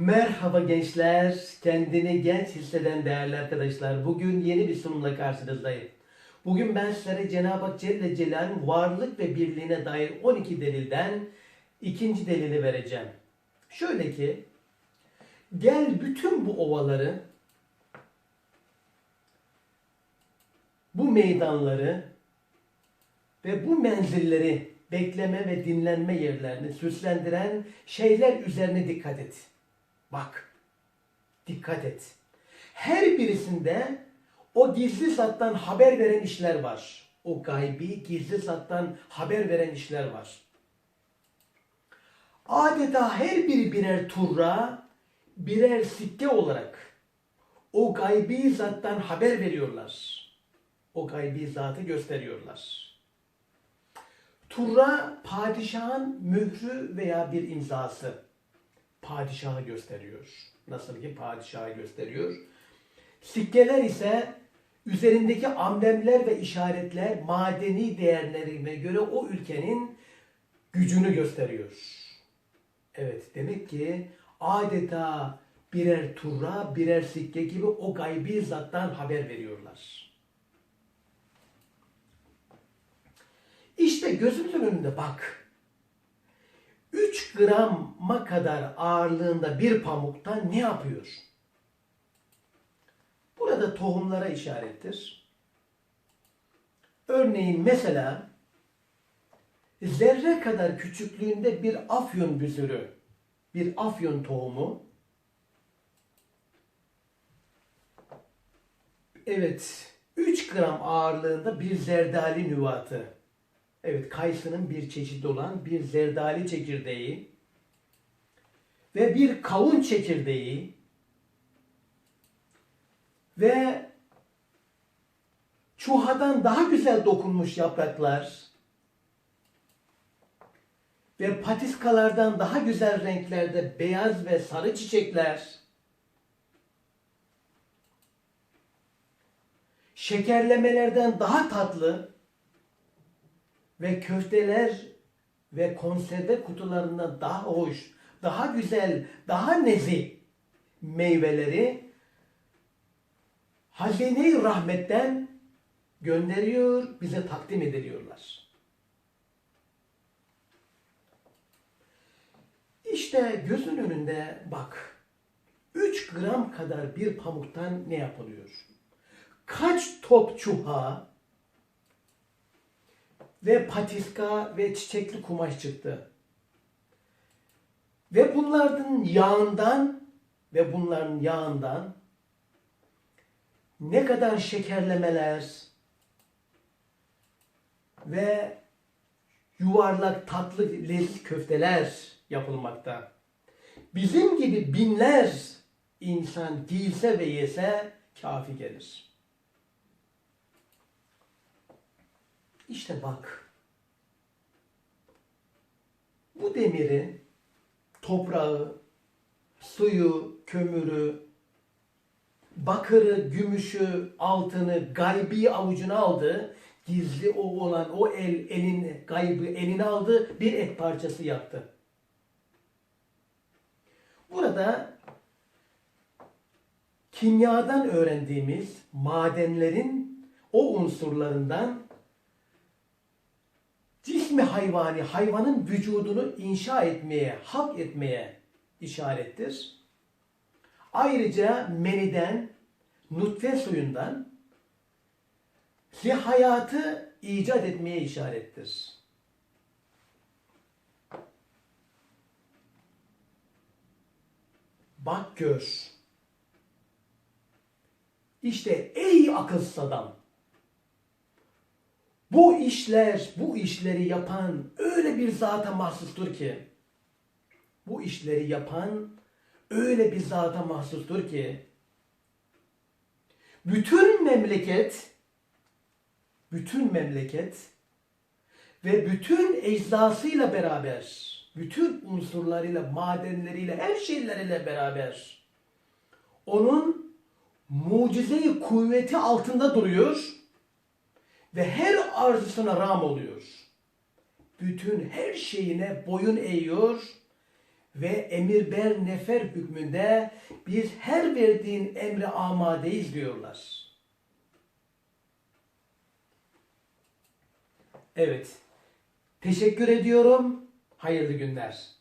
Merhaba gençler, kendini genç hisseden değerli arkadaşlar. Bugün yeni bir sunumla karşınızdayım. Bugün ben sizlere Cenab-ı Hak Celle Celal'in varlık ve birliğine dair 12 delilden ikinci delili vereceğim. Şöyle ki, gel bütün bu ovaları, bu meydanları ve bu menzilleri bekleme ve dinlenme yerlerini süslendiren şeyler üzerine dikkat et. Bak, dikkat et. Her birisinde o gizli zattan haber veren işler var. O gaybi gizli zattan haber veren işler var. Adeta her biri birer turra, birer sikke olarak o gaybi zattan haber veriyorlar. O gaybi zatı gösteriyorlar. Turra padişahın mührü veya bir imzası. Padişahı gösteriyor. Nasıl ki padişahı gösteriyor. Sikkeler ise üzerindeki amblemler ve işaretler madeni değerlerine göre o ülkenin gücünü gösteriyor. Evet demek ki adeta birer turra, birer sikke gibi o gaybi zattan haber veriyorlar. İşte gözümüzün önünde bak. 3 grama kadar ağırlığında bir pamuktan ne yapıyor? Burada tohumlara işarettir. Örneğin mesela zerre kadar küçüklüğünde bir afyon büzürü, bir afyon tohumu Evet, 3 gram ağırlığında bir zerdali nüvatı. Evet, kayısının bir çeşidi olan bir zerdali çekirdeği ve bir kavun çekirdeği ve çuhadan daha güzel dokunmuş yapraklar ve patiskalardan daha güzel renklerde beyaz ve sarı çiçekler şekerlemelerden daha tatlı ve köfteler ve konserve kutularından daha hoş, daha güzel, daha nezih meyveleri hazine-i rahmetten gönderiyor, bize takdim ediliyorlar. İşte gözün önünde bak, 3 gram kadar bir pamuktan ne yapılıyor? Kaç top çuha ve patiska ve çiçekli kumaş çıktı. Ve bunların yağından ve bunların yağından ne kadar şekerlemeler ve yuvarlak tatlı leziz köfteler yapılmakta. Bizim gibi binler insan giyse ve yese kafi gelir. İşte bak. Bu demiri, toprağı, suyu, kömürü, bakırı, gümüşü, altını, gaybi avucuna aldı. Gizli o olan o el, elin, gaybı eline aldı. Bir et parçası yaptı. Burada kimyadan öğrendiğimiz madenlerin o unsurlarından hayvani, hayvanın vücudunu inşa etmeye, halk etmeye işarettir. Ayrıca meniden, nutfe suyundan hayatı icat etmeye işarettir. Bak gör. İşte ey akılsız adam. Bu işler, bu işleri yapan öyle bir zata mahsustur ki, bu işleri yapan öyle bir zata mahsustur ki, bütün memleket, bütün memleket ve bütün eczasıyla beraber, bütün unsurlarıyla, madenleriyle, her şeyleriyle beraber onun mucize kuvveti altında duruyor ve her arzusuna ram oluyor. Bütün her şeyine boyun eğiyor ve emir ber nefer hükmünde biz her verdiğin emre amadeyiz diyorlar. Evet. Teşekkür ediyorum. Hayırlı günler.